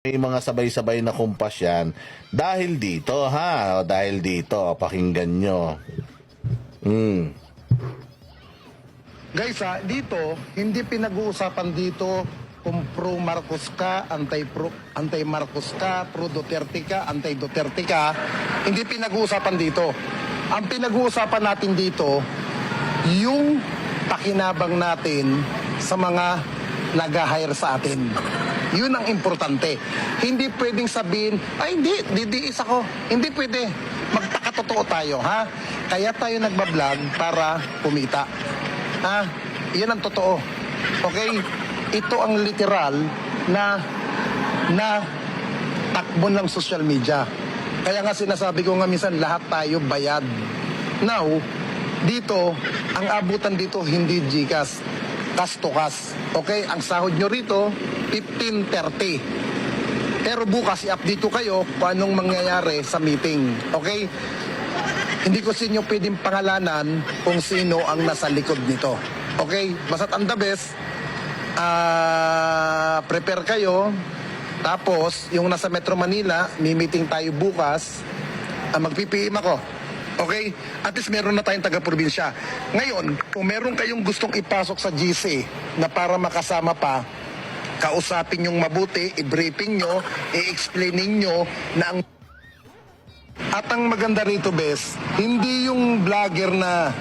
may mga sabay-sabay na kumpas yan dahil dito ha, o dahil dito, pakinggan nyo. Hmm. Guys ha, dito, hindi pinag-uusapan dito kung pro Marcos ka, anti-pro, anti-Marcos ka, pro Duterte ka, anti-Duterte ka. Hindi pinag-uusapan dito. Ang pinag-uusapan natin dito, yung pakinabang natin sa mga nag-hire sa atin. Yun ang importante. Hindi pwedeng sabihin, ay hindi, didiis ako. Hindi pwede. Magtakatotoo tayo, ha? Kaya tayo nagbablog para kumita. Ha? Yan ang totoo. Okay? Ito ang literal na na takbo ng social media. Kaya nga sinasabi ko nga minsan lahat tayo bayad. Now, dito, ang abutan dito hindi Gcash, cash to cash. Okay? Ang sahod nyo rito, 15.30. Pero bukas i-update kayo kung anong mangyayari sa meeting. Okay? Hindi ko sa inyo pwedeng pangalanan kung sino ang nasa likod nito. Okay? Basta't ang the best, ah, prepare kayo. Tapos, yung nasa Metro Manila, may meeting tayo bukas. Uh, Mag-PPM ako. Okay? At least meron na tayong taga-probinsya. Ngayon, kung meron kayong gustong ipasok sa GC na para makasama pa, kausapin yung mabuti, i-briefing nyo, i-explainin nyo na ang at ang maganda rito, Bes, hindi yung vlogger na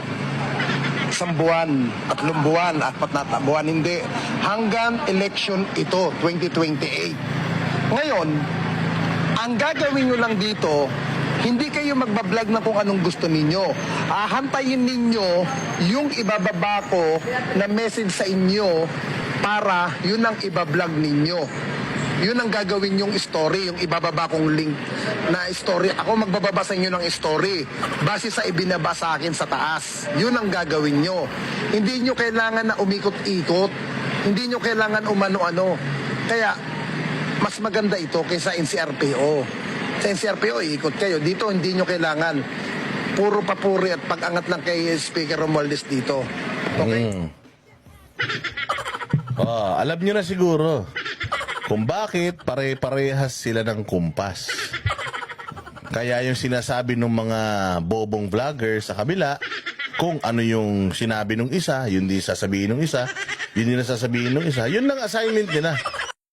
isang buwan, tatlong buwan, apat na hindi. Hanggang election ito, 2028. Ngayon, ang gagawin nyo lang dito, hindi kayo magbablog na kung anong gusto ninyo. Ahantayin ninyo yung ibababa ko na message sa inyo para yun ang ibablog ninyo yun ang gagawin yung story, yung ibababa kong link na story. Ako magbababa sa inyo ng story base sa ibinaba sa akin sa taas. Yun ang gagawin nyo. Hindi nyo kailangan na umikot-ikot. Hindi nyo kailangan umano-ano. Kaya, mas maganda ito kaysa NCRPO. Sa NCRPO, ikot kayo. Dito, hindi nyo kailangan. Puro papuri at pag-angat lang kay Speaker Romualdez dito. Okay? Hmm. Oh, alam nyo na siguro kung bakit pare-parehas sila ng kumpas. Kaya yung sinasabi ng mga bobong vlogger sa kabila, kung ano yung sinabi ng isa, yun di sasabihin ng isa, yun din sasabihin ng isa, yun lang assignment nila.